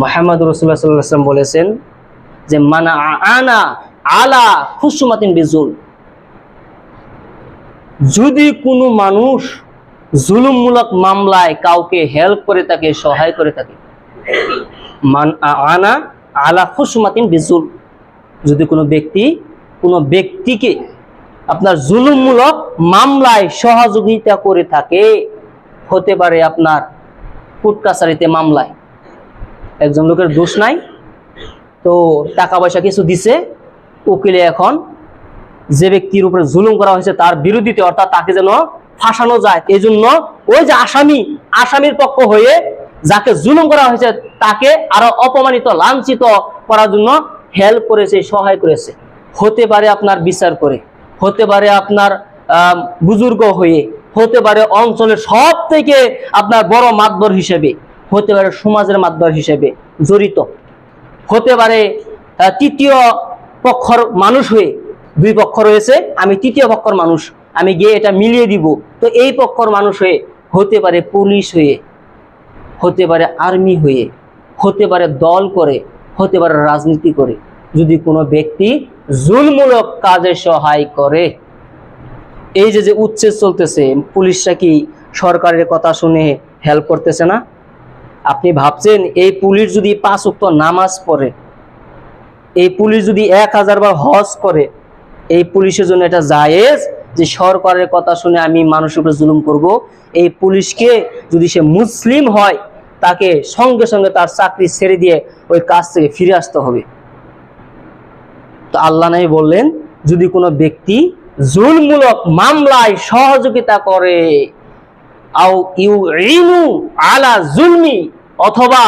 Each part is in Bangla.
মোহাম্মদ রসুল্লাহ সাল্লাম বলেছেন যে, মানা আনা আলা খুসুমাতিন বিজুল। যদি কোনো মানুষ জুলুমমূলক মামলায় কাউকে হেল্প করে থাকে, সহায় করে থাকে, মান আনা আলা খুসুমাতিন বিজুল। যদি কোনো ব্যক্তি, কোনো ব্যক্তিকে আপনার জুলুমমূলক মামলায় সহযোগিতা করে থাকে, হতে পারে আপনার কোর্ট কাছারিতে মামলায়। একজন লোকের দোষ নাই। তো টাকা পয়সা কিছু দিছে। উকিলে এখন যে ব্যক্তির উপরে জুলুম করা হয়েছে তার বিরোধীতে অর্থাৎ তাকে যেন ফাঁসানো যায় এই জন্য ওই যে আসামি, আসামির পক্ষ হয়ে যাকে জুলুম করা হয়েছে তাকে আরও অপমানিত, লাঞ্ছিত করার জন্য হেল্প করেছে, সহায় করেছে। হতে পারে আপনার বিচার করে, হতে পারে আপনার বুজুর্গ হয়ে, হতে পারে অঞ্চলের সব থেকে আপনার বড় মাতবর হিসেবে। হতে পারে সমাজের মাধ্যম হিসেবে জড়িত। হতে পারে তৃতীয় পক্ষর মানুষ হয়ে দুই পক্ষ রয়েছে, আমি তৃতীয় পক্ষর মানুষ, আমি গিয়ে এটা মিলিয়ে দিব। তো এই পক্ষর মানুষ হয়ে হতে পারে পুলিশ হয়ে, হতে পারে আর্মি হয়ে, হতে পারে দল করে, হতে পারে রাজনীতি করে। যদি কোনো ব্যক্তি জুলমূলক কাজে সহায় করে, এই যে যে উচ্ছেদ চলতেছে, পুলিশরা কি সরকারের কথা শুনে হেল্প করতেছে না? আপনি ভাবছেন এই পুলিশ যদি পাঁচ উক্ত নামাজ পড়ে, এই পুলিশ যদি এক হাজার বার হজ করে, এই পুলিশের জন্য এটা জায়েজ যে সরকারের কথা শুনে আমি মানুষের উপরে জুলুম করব? এই পুলিশকে যদি সে মুসলিম হয়, তাকে সঙ্গে সঙ্গে তার চাকরি ছেড়ে দিয়ে ওই কাজ থেকে ফিরে আসতে হবে। তো আল্লাহ নাই বললেন, যদি কোনো ব্যক্তি জুলমূলক মামলায় সহযোগিতা করে আলা জুলমি, অথবা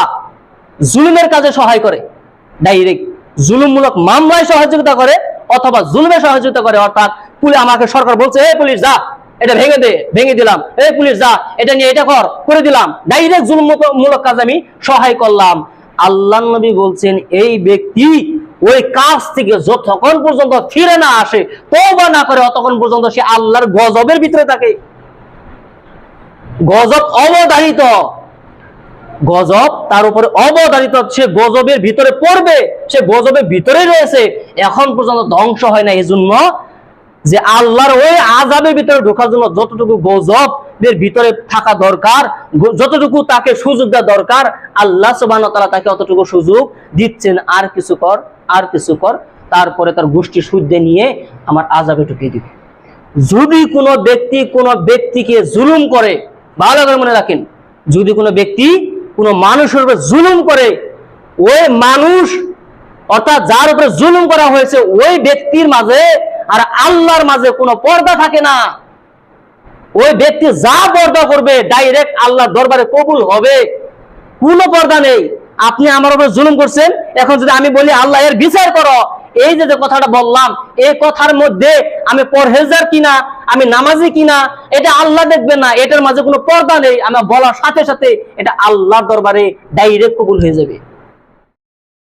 জুলুমের কাজে সহায় করে। ডাইরেক্ট জুলুমমূলক মামলায় সহযোগিতা করে, অথবা জুলুমে সহযোগিতা করে, অর্থাৎ পুলিশ আমাকে, সরকার বলছে, এই পুলিশ, যা, এটা ভেঙে দে, ভেঙে দিলাম। এই পুলিশ, যা, এটা নিয়ে এটা কর, করে দিলাম। ডাইরেক্ট জুলুমমূলক কাজ আমি সহায় করলাম। আল্লাহ নবী বলছেন, এই ব্যক্তি ওই কাজ থেকে যতক্ষণ পর্যন্ত ফিরে না আসে, তওবা না করে, অতক্ষণ পর্যন্ত সে আল্লাহর গজবের ভিতরে থাকে। গজব অবধারিত। গজব তার উপরে অবধারিত সে গজবের ভিতরে পড়বে, সে গজবের ভিতরে রয়েছে। এখন পর্যন্ত ধ্বংস হয় না এই জন্য যে আল্লাহর ওই আজাবের ভিতরে ঢোকার জন্য যতটুকু গজবের ভিতরে থাকা দরকার যতটুকু তাকে সুযোগ দেওয়া দরকার, আল্লাহ সুবাহ তালা তাকে অতটুকু সুযোগ দিচ্ছেন। আর কিছু কর, আর কিছু কর। তারপরে তার গোষ্ঠী শুদ্ধে নিয়ে আমার আজাবে ঢুকিয়ে দিবে। যদি কোনো ব্যক্তি কোনো ব্যক্তিকে জুলুম করে ভালো করে মনে রাখেন, যদি কোনো ব্যক্তি কোনো মানুষের উপরে জুলুম করে, ওই মানুষ অর্থাৎ যার উপরে জুলুম করা হয়েছে, ওই ব্যক্তির মাঝে আর আল্লাহর মাঝে কোনো পর্দা থাকে না। ওই ব্যক্তি যা পর্দা করবে ডাইরেক্ট আল্লাহ দরবারে কবুল হবে। কোনো পর্দা নেই। আপনি আমার উপরে জুলুম করছেন, এখন যদি আমি বলি, আল্লাহ, এর বিচার করো। এই যে যে কথাটা বললাম, এই কথার মধ্যে আমি পরহেজার কিনা, আমি নামাজি কিনা, এটা আল্লাহ দেখবে না, এটার মাঝে কোনো পর্দা নেই, আমার বলার সাথে সাথে এটা আল্লাহর দরবারে ডাইরেক্ট কবুল হয়ে যাবে।